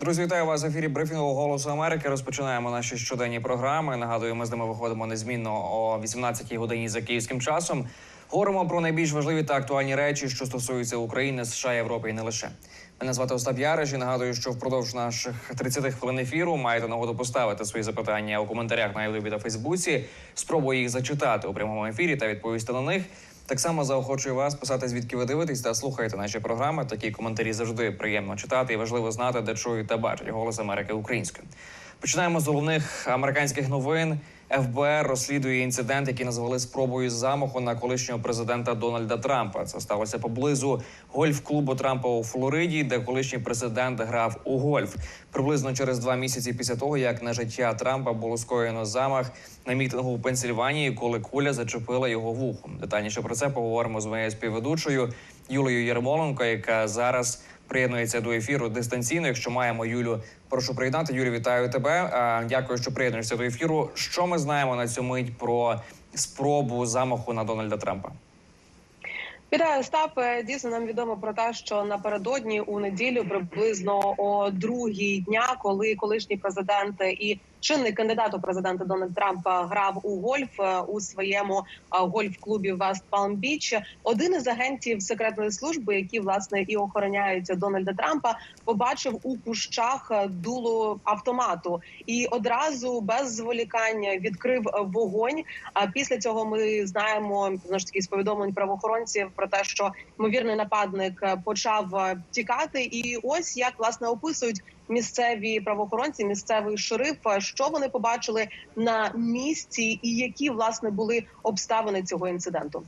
Друзі, вітаю вас в ефірі брифінгу Голосу Америки. Розпочинаємо наші щоденні програми. Нагадую, ми з ними виходимо незмінно о 18-й годині за київським часом. Говоримо про найбільш важливі та актуальні речі, що стосуються України, США, Європи і не лише. Мене звати Остап Яриш і нагадую, що впродовж наших 30 хвилин ефіру маєте нагоду поставити свої запитання у коментарях на Ютубі та Фейсбуці. Спробую їх зачитати у прямому ефірі та відповісти на них. Так само заохочую вас писати, звідки ви дивитесь та слухаєте наші програми. Такі коментарі завжди приємно читати і важливо знати, де чують та бачать голос Америки українською. Починаємо з головних американських новин. ФБР розслідує інцидент, який назвали спробою замаху на колишнього президента Дональда Трампа. Це сталося поблизу гольф-клубу Трампа у Флориді, де колишній президент грав у гольф. Приблизно через два місяці після того, як на життя Трампа було скоєно замах на мітингу в Пенсильванії, коли куля зачепила його вухо. Детальніше про це поговоримо з моєю співведучою Юлією Єрмоленко, яка зараз приєднується до ефіру дистанційно. Якщо маємо Юлю, прошу приєднати. Юлі, вітаю тебе. Дякую, що приєднуєшся до ефіру. Що ми знаємо на цю мить про спробу замаху на Дональда Трампа? Вітаю, Остап. Е, Дійсно, нам відомо про те, що напередодні у неділю приблизно о другій дня, коли колишній президент і чинний кандидат у президенти Дональд Трамп грав у гольф е, у своєму е, гольф-клубі Вест Палм Біч. Один із агентів секретної служби, які власне і охороняють Дональда Трампа, побачив у кущах дуло автомату і одразу без зволікання відкрив вогонь. А після цього ми знаємо знову ж таки з повідомлень правоохоронців про те, що ймовірний нападник почав тікати. І ось як власне описують місцеві правоохоронці, місцевий шериф, що вони побачили на місці, і які власне були обставини цього інциденту.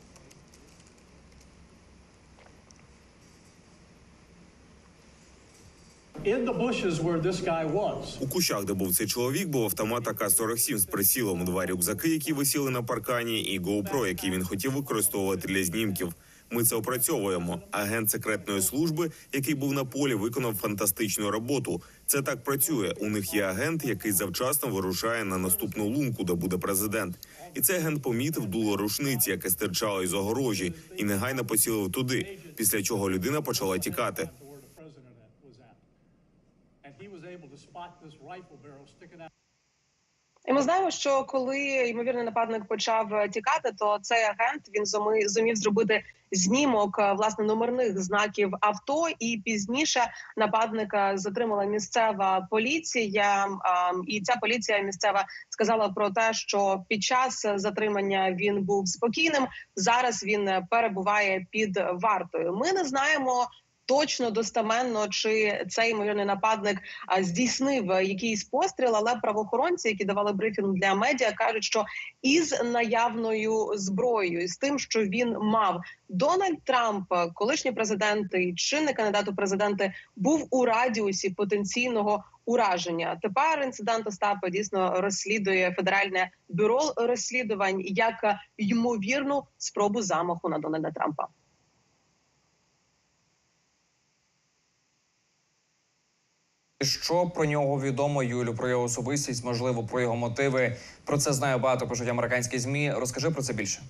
У кущах, де був цей чоловік, був автомат АК-47 з прицілом, два рюкзаки, які висіли на паркані, і GoPro, який він хотів використовувати для знімків. Ми це опрацьовуємо. Агент секретної служби, який був на полі, виконав фантастичну роботу. Це так працює. У них є агент, який завчасно вирушає на наступну лунку, де буде президент. І цей агент помітив дуло рушниці, яке стирчало із огорожі, і негайно поцілив туди. Після чого людина почала тікати. He was able to spot this rifle barrel sticking out. І ми знаємо, що коли ймовірний нападник почав е, тікати, то цей агент він зумів зробити знімок е, власне номерних знаків авто, і пізніше нападника затримала місцева поліція. І ця поліція місцева сказала про те, що під час затримання він був спокійним. Зараз він е, перебуває під вартою. Ми не знаємо. Точно достаменно чи цей ймовірний нападник здійснив е, якийсь постріл, але правоохоронці, які давали брифінг для медіа, кажуть, що із наявною зброєю, з тим, що він мав Дональд Трамп, е, колишній президент і чинний кандидат у президенти, був у радіусі потенційного ураження. Тепер інцидент Остапа дійсно розслідує федеральне бюро розслідувань як ймовірну спробу замаху на Дональда Трампа. Що про нього відомо, Юлю, про його особистість, можливо, про його мотиви. Про це знаю багато пишуть американські змі. Розкажи про це більше.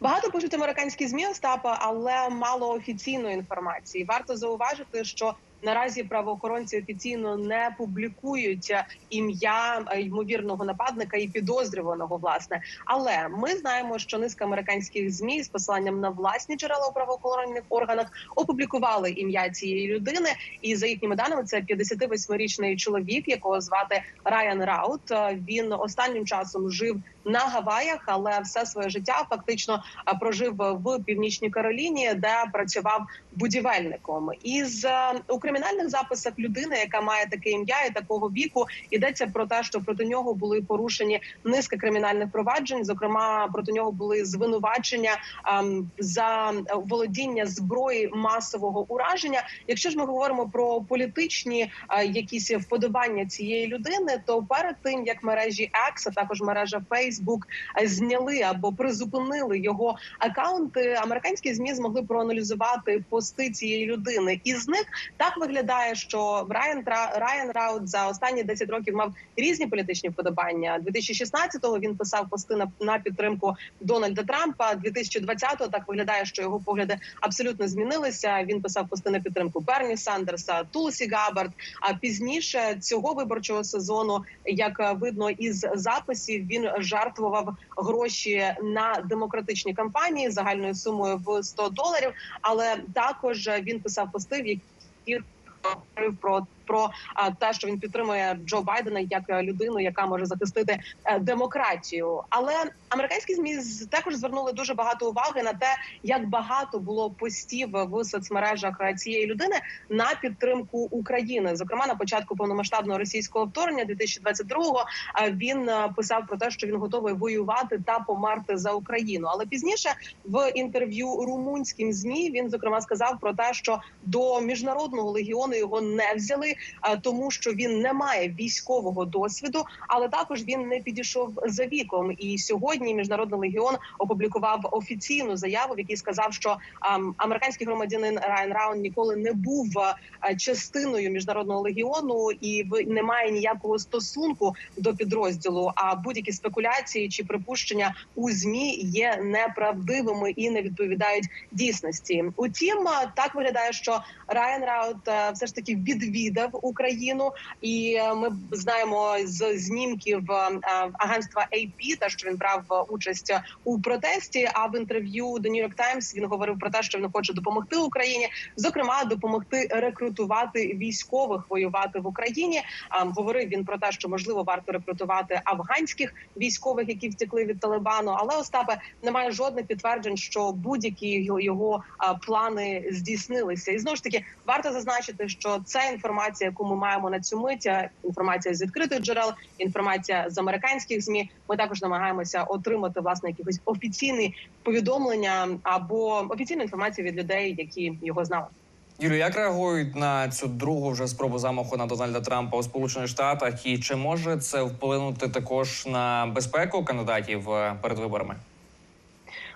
Багато пишуть американські змі Остапа, але мало офіційної інформації. Варто зауважити, що наразі правоохоронці офіційно не публікують е, ім'я е, ймовірного нападника і підозрюваного. Власне, але ми знаємо, що низка американських змі з посиланням на власні джерела у правоохоронних органах опублікували ім'я цієї людини. І за їхніми даними, це 58-річний чоловік, якого звати Райан Раут. Е, Він останнім часом жив на Гаваях, але все своє життя фактично прожив в північній Кароліні, де працював будівельником. Із е, у кримінальних записах людини, яка має таке ім'я і такого віку, йдеться про те, що проти нього були порушені низка кримінальних проваджень. Зокрема, проти нього були звинувачення ем, за володіння зброї масового ураження. Якщо ж ми говоримо про політичні е, якісь вподобання цієї людини, то перед тим як мережі X, а також мережа Facebook е, зняли або призупинили його акаунти, американські змі змогли проаналізувати пости цієї людини. Із них так виглядає, що Райан Райан Раут за останні 10 років мав різні політичні вподобання. 2016-го він писав пости на, на підтримку Дональда Трампа. 2020-го так виглядає, що його погляди абсолютно змінилися. Він писав пости на підтримку Берні Сандерса, Тулсі Габард. А пізніше цього виборчого сезону, як видно із записів, він жертвував гроші на демократичні кампанії загальною сумою в 100 доларів. Але також він писав пости, в яких говорив про. Про те, що він підтримує Джо Байдена як е, людину, яка може захистити е, демократію. Але американські змі також звернули дуже багато уваги на те, як багато було постів в соцмережах е, цієї людини на підтримку України. Зокрема, на початку повномасштабного російського вторгнення 2022-го е, він писав про те, що він готовий воювати та померти за Україну. Але пізніше в інтерв'ю румунським змі він зокрема сказав про те, що до міжнародного легіону його не взяли, е, тому що він не має військового досвіду, але також він не підійшов за віком. І сьогодні міжнародний легіон опублікував офіційну заяву, в якій сказав, що ем, американський громадянин Райан Раун ніколи не був е, частиною міжнародного легіону і не має ніякого стосунку до підрозділу. А будь-які спекуляції чи припущення у змі є неправдивими і не відповідають дійсності. Утім, е, так виглядає, що Райан Раут все ж таки відвідав Україну, і е, ми знаємо з знімків е, е, агентства AP, те, що він брав е, участь у протесті. А в інтерв'ю The New York Times він говорив про те, що він хоче допомогти Україні, зокрема допомогти рекрутувати військових воювати в Україні. А, говорив він про те, що можливо варто рекрутувати афганських військових, які втекли від Талибану. Але Остапе немає жодних підтверджень, що будь-які його, плани здійснилися. І знову ж таки варто зазначити, що це інформація, яку ми маємо на цю мить. Інформація з відкритих джерел, інформація з американських змі. Ми також намагаємося отримати власне якісь офіційні повідомлення або офіційну інформацію від людей, які його знали. Юлію, як реагують на цю другу вже спробу замаху на Дональда Трампа у Сполучених Штатах, і чи може це вплинути також на безпеку кандидатів е, перед виборами?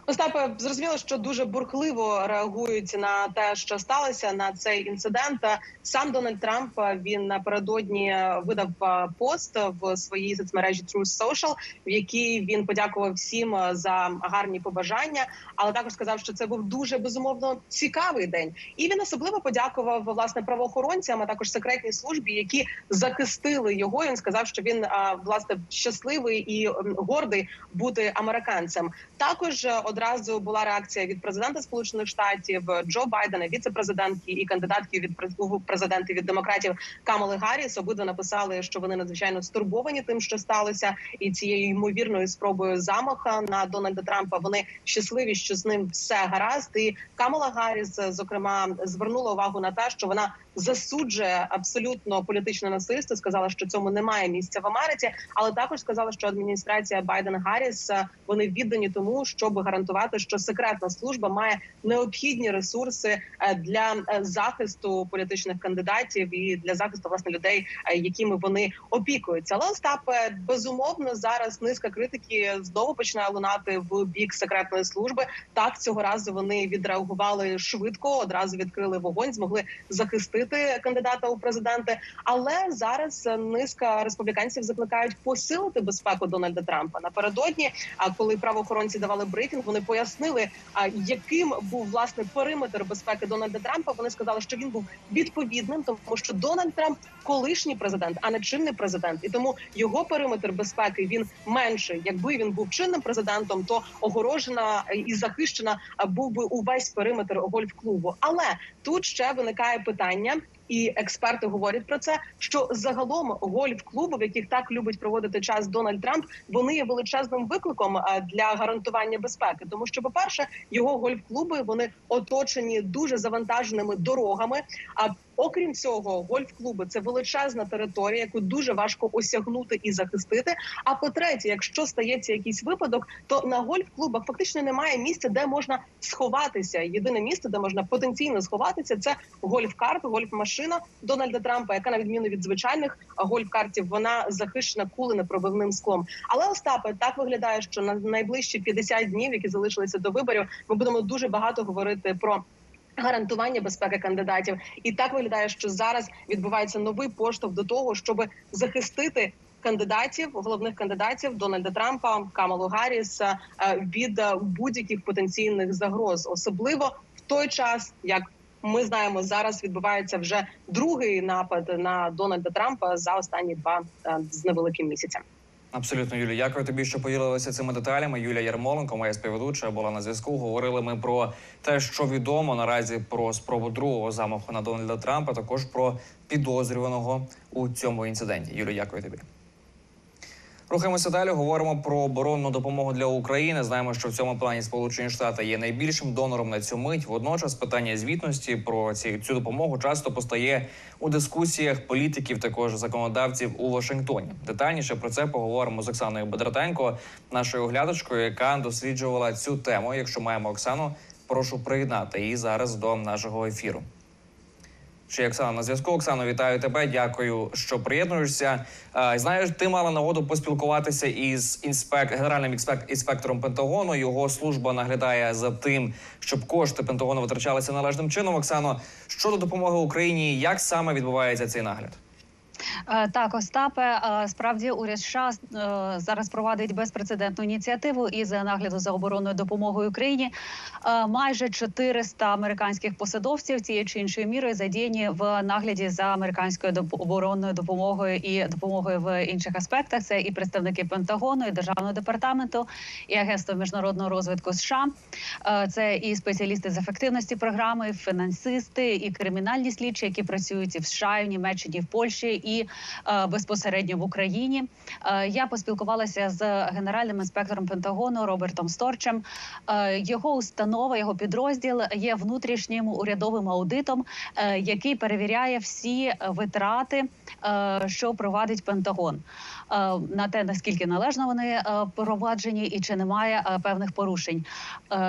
Остапе, зрозуміло, що дуже бурхливо реагують на те, що сталося на цей інцидент. Сам Дональд Трамп він напередодні видав е, пост в своїй соцмережі Truth Social, в якій він подякував всім за гарні побажання, але також сказав, що це був дуже безумовно цікавий день. І він особливо подякував власне правоохоронцям, а також секретній службі, які захистили його. Він сказав, що він власне щасливий і гордий бути американцем. Також е, одразу була реакція від президента Сполучених Штатів Джо Байдена, віце-президентки і кандидатки від през- президенти від демократів Камали Гарріс. Обидва написали, що вони надзвичайно стурбовані тим, що сталося, і цією ймовірною спробою замаха на Дональда Трампа. Вони щасливі, що з ним все гаразд. І Камала Гарріс, зокрема, звернула увагу на те, що вона засуджує абсолютно політичне насильство. Сказала, що цьому немає місця в Америці, але також сказала, що адміністрація Байден Гарріс вони віддані тому, щоб гарантувати, що секретна служба має необхідні ресурси е, для е, захисту політичних кандидатів і для захисту власне людей, е, якими вони опікуються. Але Остапе, безумовно зараз низка критики знову починає лунати в бік секретної служби. Так цього разу вони відреагували швидко, одразу відкрили вогонь, змогли захистити кандидата у президенти. Але зараз низка республіканців закликають посилити безпеку Дональда Трампа напередодні. А коли правоохоронці давали брифінг, вони пояснили, а яким був власне периметр безпеки Дональда Трампа. Вони сказали, що він був відповідним, тому що Дональд Трамп колишній президент, а не чинний президент, і тому його периметр безпеки він менший. Якби він був чинним президентом, то огорожена і захищена був би увесь периметр гольф-клубу. Але тут ще виникає питання. І експерти говорять про це, що загалом гольф-клуби, в яких так любить проводити час Дональд Трамп, вони є величезним викликом е, для гарантування безпеки. Тому що, по перше, його гольф-клуби вони оточені дуже завантаженими дорогами. А окрім цього, гольф-клуби це величезна територія, яку дуже важко осягнути і захистити. А по-третє, якщо стається якийсь випадок, то на гольф-клубах фактично немає місця, де можна сховатися. Єдине місце, де можна потенційно сховатися, це гольф-карт, гольф-машина Дональда Трампа, яка на відміну від звичайних гольф-картів, вона захищена куленепробивним склом. Але Остапе так виглядає, що на найближчі 50 днів, які залишилися до виборів, ми будемо дуже багато говорити про гарантування безпеки кандидатів. І так виглядає, що зараз відбувається новий поштовх до того, щоб захистити. Кандидатів, головних кандидатів Дональда Трампа, Камалу Гарріс е, від е, будь-яких потенційних загроз, особливо в той час, як ми знаємо, зараз відбувається вже другий напад на Дональда Трампа за останні два е, з невеликим місяцем. Абсолютно, Юлія. Дякую тобі, що поділилася цими деталями. Юлія Ярмоленко, моя співведуча, була на зв'язку. Говорили ми про те, що відомо наразі про спробу другого замаху на Дональда Трампа, також про підозрюваного у цьому інциденті. Юлія, дякую тобі. Рухаємося далі. Говоримо про оборонну допомогу для України. Знаємо, що в цьому плані Сполучені Штати є найбільшим донором на цю мить. Водночас питання звітності про ці цю допомогу часто постає у дискусіях політиків, також законодавців у Вашингтоні. Детальніше про це поговоримо з Оксаною Бедратенко, нашою оглядачкою, яка досліджувала цю тему. Якщо маємо Оксану, прошу приєднати її зараз до нашого ефіру. Є Оксана на зв'язку? Оксано, вітаю тебе. Дякую, що приєднуєшся. Знаєш, ти мала нагоду поспілкуватися із інспек... генеральним інспек... інспектором Пентагону. Його служба наглядає за тим, щоб кошти Пентагону витрачалися належним чином. Оксано, щодо допомоги Україні, як саме відбувається цей нагляд? Е, Так, Остапе, е, справді уряд США е, зараз провадить безпрецедентну ініціативу із нагляду за оборонною допомогою Україні. Майже 400 американських посадовців цією чи іншою мірою задіяні в нагляді за американською оборонною допомогою і допомогою в інших аспектах. Це і представники Пентагону, і державного департаменту, і агентство міжнародного розвитку США. Це і спеціалісти з ефективності програми, фінансисти, і кримінальні слідчі, які працюють і в США, і в Німеччині, і в Польщі, і е, безпосередньо в Україні. Е, Я поспілкувалася з генеральним інспектором Пентагону Робертом Сторчем. Е, Його установа, його підрозділ є внутрішнім урядовим аудитом, який перевіряє всі витрати, що провадить Пентагон. На те наскільки належно вони проваджені і чи немає певних порушень.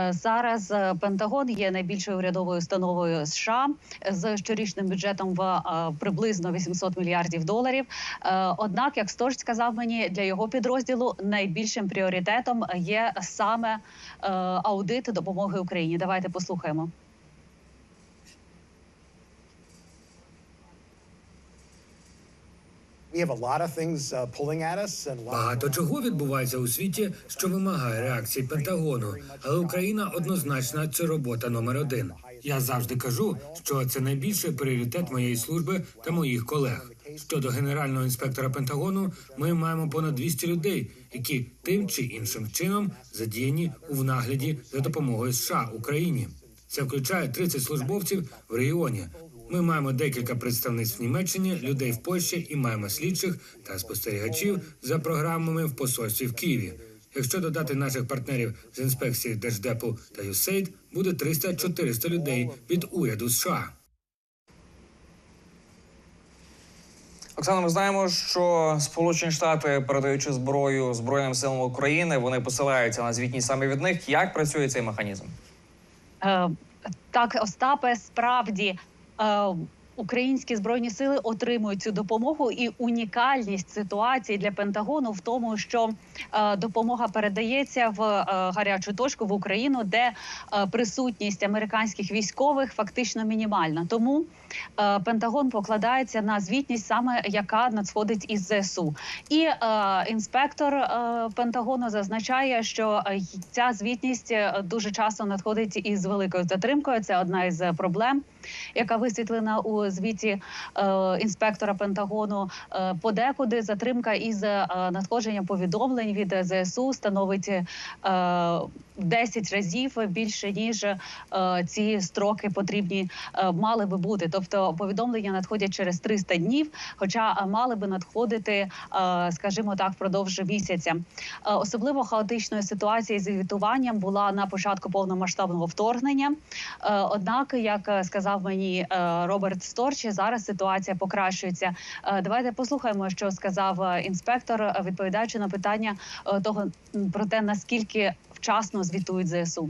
Зараз Пентагон є найбільшою урядовою установою США з щорічним бюджетом в приблизно 800 мільярдів доларів. Е, Однак, як Сторч сказав мені, для його підрозділу найбільшим пріоритетом є саме е, аудит допомоги Україні. Давайте послухаємо. Uh, Багато чого відбувається у світі, що вимагає реакції Пентагону, але Україна однозначно це робота номер один. Я завжди кажу, що це найбільший пріоритет моєї служби та моїх колег. Щодо генерального інспектора Пентагону, ми маємо понад 200 людей, які тим чи іншим чином задіяні у нагляді за допомогою США Україні. Це включає 30 службовців в регіоні. Ми маємо декілька представництв в Німеччині, людей в Польщі і маємо слідчих та спостерігачів за програмами в посольстві в Києві. Якщо додати наших партнерів з інспекції Держдепу та USAID, буде 300-400 людей від уряду США. Оксана, ми знаємо, що Сполучені Штати, передаючи зброю Збройним силам України, вони посилаються на звітність саме від них. Як працює цей механізм? Е, Так, Остапе, справді. е, Українські збройні сили отримують цю допомогу, і унікальність ситуації для Пентагону в тому, що допомога передається в е, гарячу точку в Україну, де е, присутність американських військових фактично мінімальна. Тому е, Пентагон покладається на звітність, саме яка надсходить із ЗСУ. І е, інспектор е, Пентагону зазначає, що е, ця звітність е, дуже часто надходить із великою затримкою. Це одна із проблем, яка висвітлена у звіті е, інспектора Пентагону. Е, подекуди затримка із е, надходженням повідомлень від ЗСУ становить е, 10 разів більше ніж е, ці строки потрібні е, мали би бути. Тобто повідомлення надходять через 300 днів, хоча е, мали би надходити, е, скажімо так, впродовж місяця. Е, Особливо хаотичною ситуацією з звітуванням була на початку повномасштабного вторгнення. Е, Однак, як е, сказав мені е, Роберт Сторчі, зараз ситуація покращується. Е, Давайте послухаємо, що сказав е, інспектор, відповідаючи на питання е, того про те, наскільки вчасно звітують ЗСУ. Uh.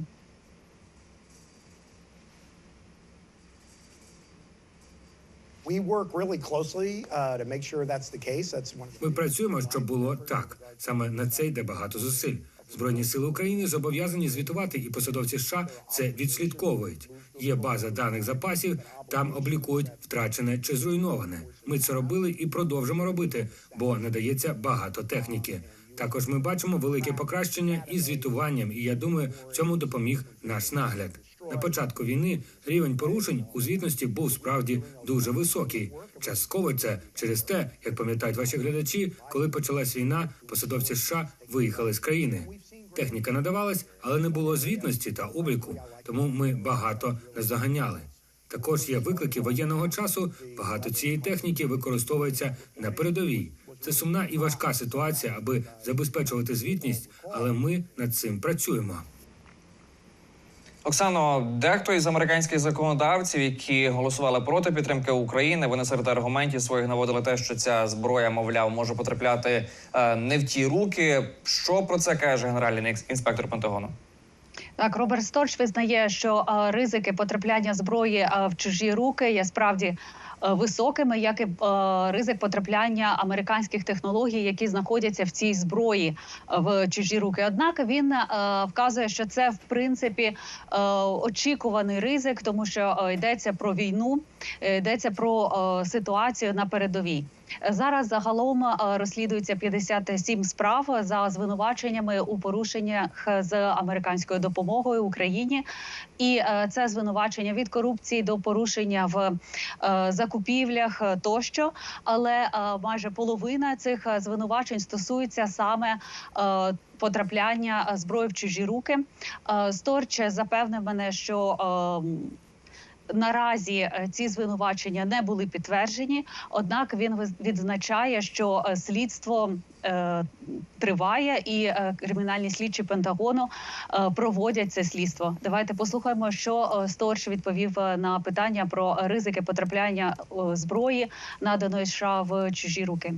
Ми працюємо, щоб було так. Саме на це йде багато зусиль. Збройні сили України зобов'язані звітувати, і посадовці США це відслідковують. Є база даних запасів, там облікують втрачене чи зруйноване. Ми це робили і продовжимо робити, бо надається багато техніки. Також ми бачимо велике покращення із звітуванням, і я думаю, в цьому допоміг наш нагляд. На початку війни рівень порушень у звітності був справді дуже високий. Частково це через те, як пам'ятають ваші глядачі, коли почалась війна, посадовці США виїхали з країни. Техніка надавалась, але не було звітності та обліку, тому ми багато наздоганяли. Також є виклики воєнного часу. Багато цієї техніки використовується на передовій. Це сумна і важка ситуація, аби забезпечувати звітність, але ми над цим працюємо. Оксано, дехто із американських законодавців, які голосували проти підтримки України, вони серед аргументів своїх наводили те, що ця зброя, мовляв, може потрапляти е, не в ті руки. Що про це каже генеральний інспектор Пентагону? Так, Роберт Сторч визнає, що е, ризики потрапляння зброї е, в чужі руки є справді високими, як і е, ризик потрапляння американських технологій, які знаходяться в цій зброї е, в чужі руки. Однак він е, вказує, що це в принципі е, очікуваний ризик, тому що е, йдеться про війну, е, йдеться про е, ситуацію на передовій. Зараз загалом е, розслідується 57 справ за звинуваченнями у порушеннях з американською допомогою Україні, і е, це звинувачення від корупції до порушення в е, закупівлях тощо. Але майже половина цих звинувачень стосується саме. Потрапляння зброї в чужі руки Сторч запевнив мене, що е, Наразі е, ці звинувачення не були підтверджені однак він відзначає, що е, слідство е, триває, і кримінальні слідчі Пентагону проводять це слідство. Давайте послухаємо, що Сторч відповів на питання про ризики потрапляння зброї, наданої США в чужі руки.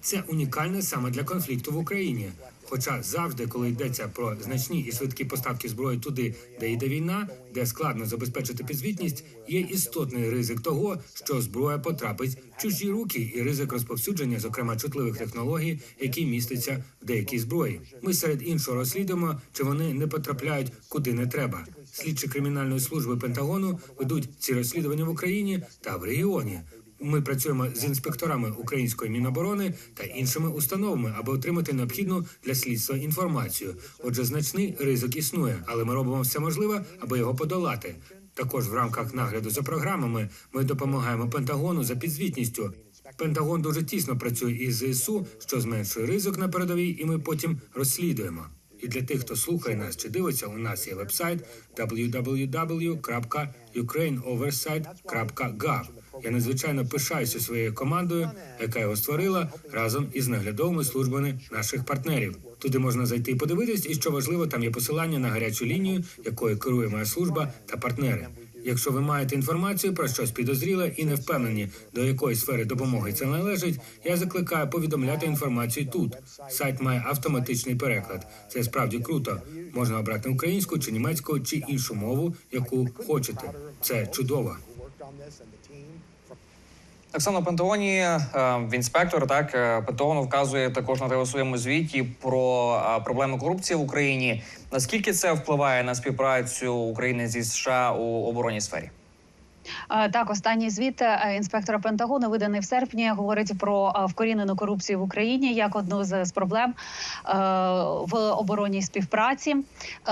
Це унікальне саме для конфлікту в Україні. Хоча завжди, коли йдеться про значні і швидкі поставки зброї туди, де йде війна, де складно забезпечити підзвітність, є істотний ризик того, що зброя потрапить в чужі руки, і ризик розповсюдження, зокрема чутливих технологій, які містяться в деякій зброї. Ми серед іншого розслідуємо, чи вони не потрапляють куди не треба. Слідчі кримінальної служби Пентагону ведуть ці розслідування в Україні та в регіоні. Ми працюємо з інспекторами української міноборони та іншими установами, аби отримати необхідну для слідства інформацію. Отже, значний ризик існує, але ми робимо все можливе, аби його подолати. Також в рамках нагляду за програмами ми допомагаємо Пентагону за підзвітністю. Пентагон дуже тісно працює із ЗСУ, що зменшує ризик на передовій, і ми потім розслідуємо. І для тих, хто слухає нас чи дивиться, у нас є вебсайт www.ukraineoversight.gov. Я надзвичайно пишаюся своєю командою, яка його створила разом із наглядовими службами наших партнерів. Туди можна зайти і подивитись, і що важливо, там є посилання на гарячу лінію, якою керує моя служба та партнери. Якщо ви маєте інформацію про щось підозріле і не впевнені, до якої сфери допомоги це належить, я закликаю повідомляти інформацію тут. Сайт має автоматичний переклад. Це справді круто. Можна обрати українську чи німецьку чи іншу мову, яку хочете. Це чудово. From Оксано Пентагоні, е, в інспектор так е, Пентагону вказує також на те у своєму звіті про е, проблеми корупції в Україні. Наскільки це впливає на співпрацю України зі США у оборонній сфері? Е, Так, останній звіт е, інспектора Пентагону, виданий в серпні, говорить про е, вкорінену корупцію в Україні як одну з проблем в оборонній співпраці.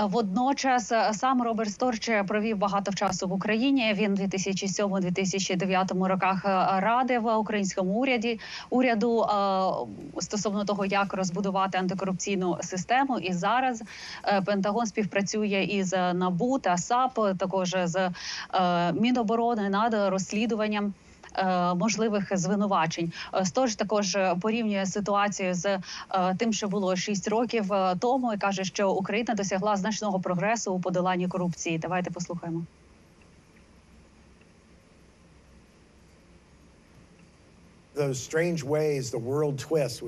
Водночас сам Роберт Сторч провів багато часу в Україні. Він у 2007-2009 роках радив українському уряді уряду стосовно того, як розбудувати антикорупційну систему. І зараз Пентагон співпрацює із НАБУ та САП, також з е, Міноборони над розслідуванням. е, Можливих звинувачень Стож Сторож також е, порівнює ситуацію з е, тим, що було 6 років е, тому, і каже, що Україна досягла значного прогресу у подоланні корупції. Давайте послухаємо.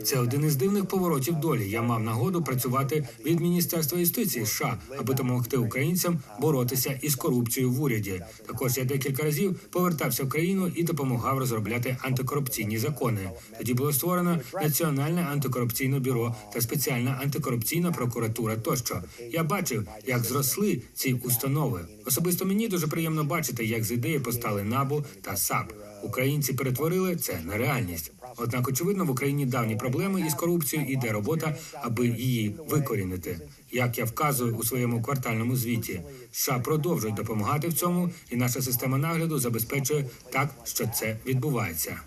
Це один із дивних поворотів долі. Я мав нагоду працювати від міністерства юстиції США, аби допомогти українцям боротися із корупцією в уряді. Також я декілька разів повертався в країну і допомагав розробляти антикорупційні закони. Тоді було створено національне антикорупційне бюро та спеціальна антикорупційна прокуратура. Тощо я бачив, як зросли ці установи. Особисто мені дуже приємно бачити, як з ідеї постали набу та САП. Українці перетворили це на реальність. Однак, очевидно, в Україні давні проблеми із корупцією і йде робота, аби її викорінити. Як я вказую у своєму квартальному звіті, США продовжують допомагати в цьому, і наша система нагляду забезпечує так, що це відбувається.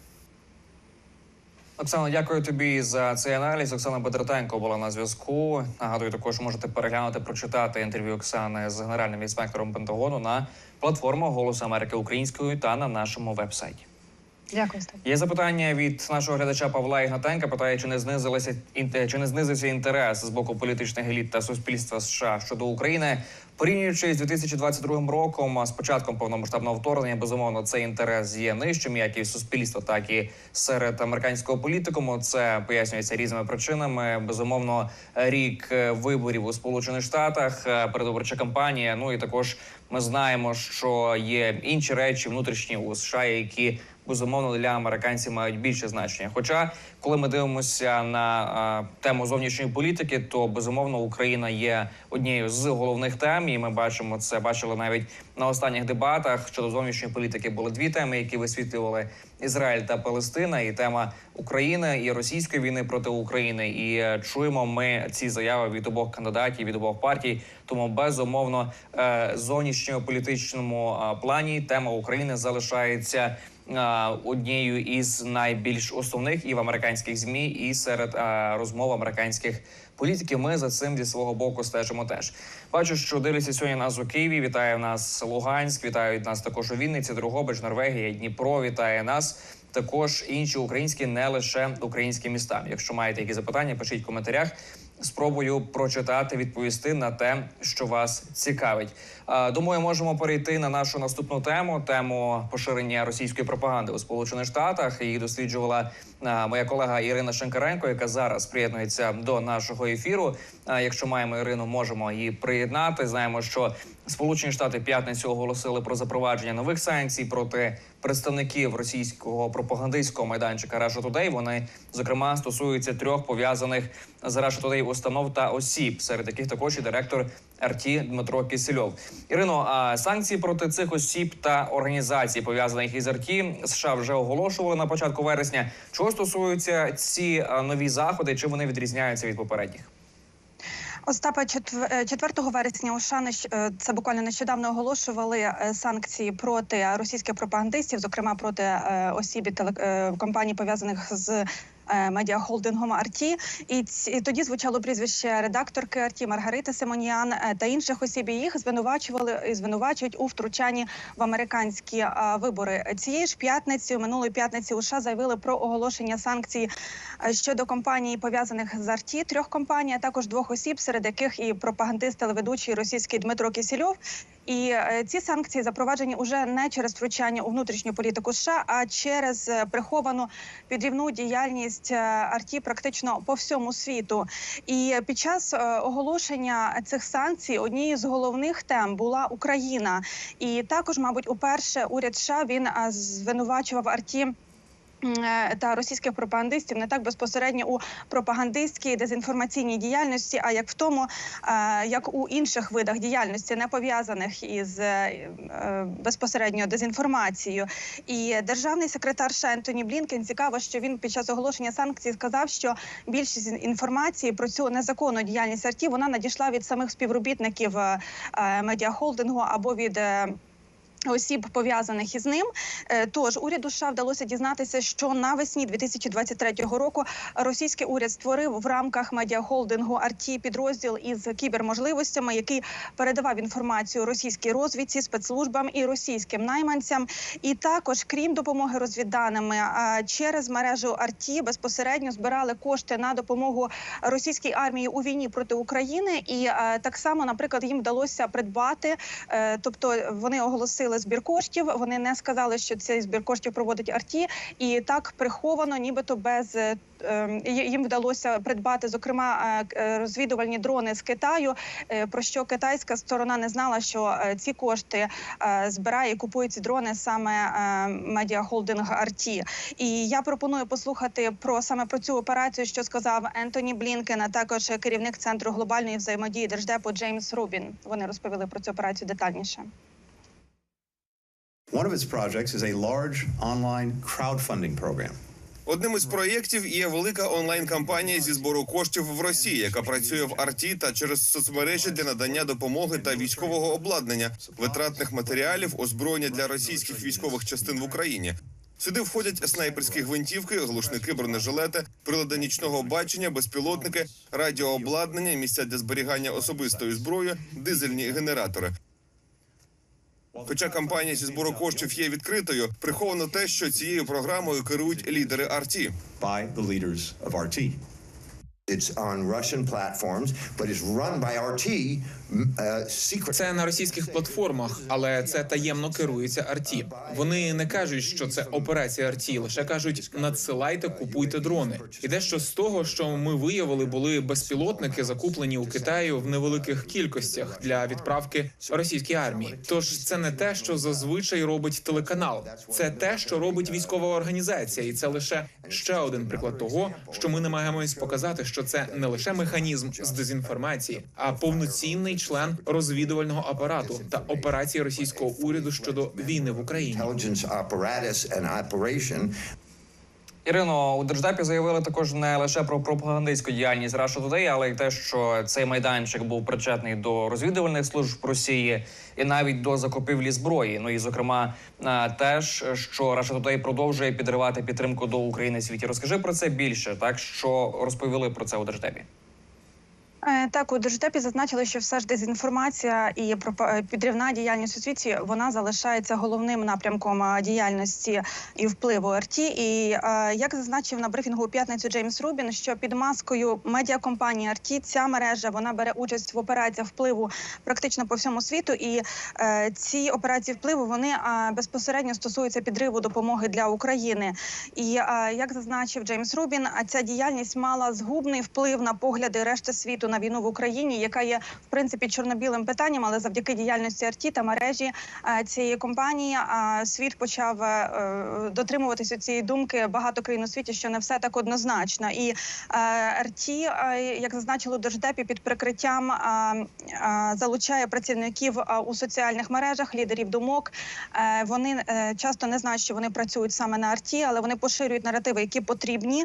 Оксано, дякую тобі за цей аналіз. Оксана Бедратенко була на зв'язку. Нагадую, також можете переглянути, прочитати інтерв'ю Оксани з генеральним інспектором Пентагону на платформах Голос Америки українською та на нашому вебсайті. Дякую. Є запитання від нашого глядача Павла Ігнатенка. Питає, чи не знизилися інте- чи не знизився інтерес з боку політичних еліт та суспільства США щодо України. Порівнюючи з 2022 роком, з початком повномасштабного вторгнення, безумовно, цей інтерес є нижчим, як і в суспільства, так і серед американського політикуму. Це пояснюється різними причинами. Безумовно, рік е, виборів у Сполучених Штатах, е, передвиборча кампанія. Ну і також ми знаємо, що є інші речі внутрішні у США, які безумовно для американців мають більше значення. Хоча, коли ми дивимося на тему зовнішньої політики, то безумовно Україна є однією з головних тем, і ми бачимо це бачили навіть на останніх дебатах щодо зовнішньої політики. Були дві теми, які висвітлювали Ізраїль та Палестина, і тема України і російської війни проти України. І е, чуємо ми ці заяви від обох кандидатів від обох партій. Тому безумовно е, зовнішньо політичному плані тема України залишається однією із найбільш основних і в американських змі, і серед е, розмов американських політиків. Ми за цим зі свого боку стежимо. Теж бачу, що дивляться сьогодні нас у Києві. Вітає нас Луганськ, вітають нас також у Вінниці, Другобич, Норвегія, Дніпро. Вітає нас. Також інші українські, не лише українські міста. Якщо маєте які запитання, пишіть в коментарях. Спробую прочитати, відповісти на те, що вас цікавить. Думаю, можемо перейти на нашу наступну тему тему поширення російської пропаганди у Сполучених Штатах. Її досліджувала моя колега Ірина Шенкаренко, яка зараз приєднується до нашого ефіру. Якщо маємо Ірину, можемо її приєднати. Знаємо, що Сполучені Штати п'ятницю оголосили про запровадження нових санкцій проти представників російського пропагандистського майданчика Russia Today. Вони зокрема стосуються трьох пов'язаних з Russia Today установ та осіб, серед яких також і директор РТ Дмитро Кисельов. Ірино, а санкції проти цих осіб та організацій, пов'язаних із РТ, США вже оголошували на початку вересня. Чого стосуються ці нові заходи? Чи вони відрізняються від попередніх? Остапа четв- е, 4 вересня у е, це буквально нещодавно оголошували е, санкції проти російських пропагандистів, зокрема проти осіб і телекомпаній, пов'язаних з. Е, Медіахолдингом Арті, і, тоді звучало прізвище редакторки Арті Маргарити Симоніан е, та інших осіб. Їх звинувачували і звинувачують у втручанні в американські е, вибори. Цієї ж п'ятниці, минулої п'ятниці, у США заявили про оголошення санкцій щодо компаній, пов'язаних з Арті, трьох компаній, а також двох осіб, серед яких і пропагандист телеведучий російський Дмитро Кісільов. І е, ці санкції запроваджені уже не через втручання у внутрішню політику США, а через е, приховану підрівну діяльність е, Арті практично по всьому світу. І під час оголошення цих санкцій однією з головних тем була Україна. І також, мабуть, уперше уряд США він звинувачував Арті. Е, Та російських пропагандистів не так безпосередньо у пропагандистській дезінформаційній діяльності, а як в тому, е, як у інших видах діяльності, не пов'язаних із е, безпосередньо дезінформацією. І державний секретар США Ентоні Блінкен цікаво, що він під час оголошення санкцій сказав, що більшість інформації про цю незаконну діяльність артів вона надійшла від самих співробітників медіахолдингу або від. Осіб пов'язаних із ним, Е, тож уряду США вдалося дізнатися, що навесні 2023 року російський уряд створив в рамках медіахолдингу Арті підрозділ із кіберможливостями, який передавав інформацію російській розвідці, спецслужбам і російським найманцям. І також, крім допомоги розвідданими, через мережу Арті безпосередньо збирали кошти на допомогу російській армії у війні проти України. І так само, наприклад, їм вдалося придбати, е, тобто вони оголосили проводили збір коштів. Вони не сказали, що цей збір коштів проводить Арті, і так приховано, нібито без е, ем, їм вдалося придбати, зокрема, е, е, розвідувальні дрони з Китаю. Про що китайська сторона не знала, що ці кошти збирає і купує ці дрони саме медіахолдинг Арті. І я пропоную послухати про саме про цю операцію, що сказав Ентоні Блінкен, а також керівник центру глобальної взаємодії держдепу Джеймс Рубін. Вони розповіли про цю операцію детальніше. One of its projects is a large online crowdfunding program. Одним із проєктів є велика онлайн-кампанія зі збору коштів в Росії, яка працює в арті та через соцмережі для надання допомоги та військового обладнання, витратних матеріалів, озброєння для російських військових частин в Україні. Сюди входять снайперські гвинтівки, глушники, бронежилети, прилади нічного бачення, безпілотники, радіообладнання, місця для зберігання особистої зброї, дизельні генератори. Хоча кампанія зі збору коштів є відкритою, приховано те, що цією програмою керують лідери арті. by the leaders. It's on Russian platforms, but it's run by RT. Це на російських платформах, але це таємно керується Арті. Вони не кажуть, що це операція Арті, лише кажуть: надсилайте, купуйте дрони. І дещо з того, що ми виявили, були безпілотники, закуплені у Китаю в невеликих кількостях для відправки російській армії. Тож це не те, що зазвичай робить телеканал, це те, що робить військова організація, і це лише ще один приклад того, що ми намагаємось показати, що це не лише механізм з дезінформації, а повноцінний член розвідувального апарату та операції російського уряду щодо війни в Україні. Intelligence apparatus and operation Ірино, у держдепі заявили також не лише про пропагандистську діяльність Russia Today, але й те, що цей майданчик був причетний до розвідувальних служб Росії і навіть до закупівлі зброї. Ну і зокрема, е, теж що Russia Today продовжує підривати підтримку до України в світі. Розкажи про це більше, так що розповіли про це у держдепі. Е, Так, у держдепі зазначили, що все ж дезінформація і е, підривна діяльність у світі вона залишається головним напрямком е, діяльності і впливу РТ. І як зазначив на брифінгу у п'ятницю Джеймс Рубін, що під маскою медіакомпанії РТ ця мережа вона бере участь в операціях впливу практично по всьому світу. І ці операції впливу вони безпосередньо стосуються підриву допомоги для України. І як зазначив Джеймс Рубін, ця діяльність мала згубний вплив на погляди решти світу на війну в Україні, яка є в принципі чорно-білим питанням, але завдяки діяльності РТ та мережі цієї компанії світ почав е, е, дотримуватися цієї думки багато країн у світі, що не все так однозначно. І е, РТ, як зазначили у держдепі, під прикриттям залучає працівників у соціальних мережах, лідерів думок. Вони часто не знають, що вони працюють саме на арті, але вони поширюють наративи, які потрібні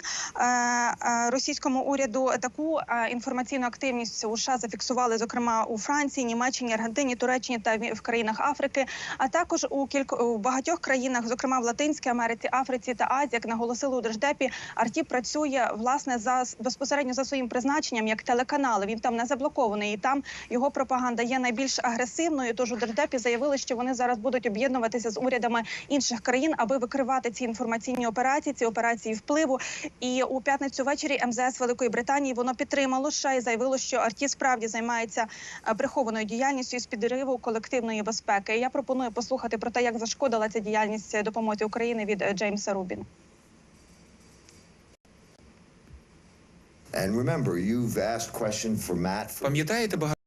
російському уряду. Таку інформаційну активність у США зафіксували, зокрема у Франції, Німеччині, Аргентині, Туреччині та в країнах Африки, а також у кілько у багатьох країнах, зокрема в Латинській Америці, Африці та Азії, як наголосили у держдепі, арті працює власне за безпосередньо за своїм призначенням як телеканал. Він там не заблокований, і там його пропаганда є найбільш агресивною. Тож у держдепі заявили, що вони зараз будуть об'єднуватися з урядами інших країн, аби викривати ці інформаційні операції, ці операції впливу. І у п'ятницю ввечері МЗС Великої Британії воно підтримало США і заявило, що арті справді займається е, прихованою діяльністю з підриву колективної безпеки. Я пропоную послухати про те, як зашкодила ця діяльність допомоги України від е, Джеймса Рубін. And remember, you've asked question for Matt. Пам'ятаєте багато?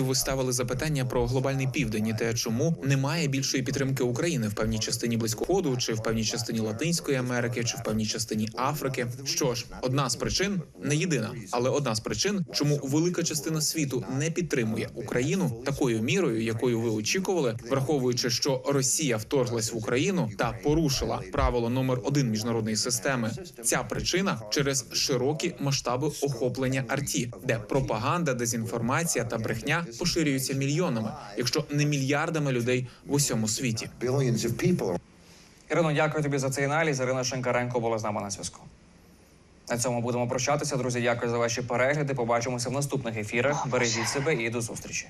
Ви ставили запитання про глобальний південь і те, чому немає більшої підтримки України в певній частині близького Сходу, чи в певній частині Латинської Америки, чи в певній частині Африки. Що ж, одна з причин не єдина, але одна з причин, чому велика частина світу не підтримує Україну такою мірою, якою ви очікували, враховуючи, що Росія вторглась в Україну та порушила правило номер один міжнародної системи. Ця причина через широкі масштаби охоплення арті, де пропаганда, дезінформація та брехня поширюються мільйонами, якщо не мільярдами людей в усьому світі. Ірино, дякую тобі за цей аналіз. Ірина Шенкаренко була з нами на зв'язку. На цьому будемо прощатися. Друзі, дякую за ваші перегляди. Побачимося в наступних ефірах. Бережіть себе і до зустрічі.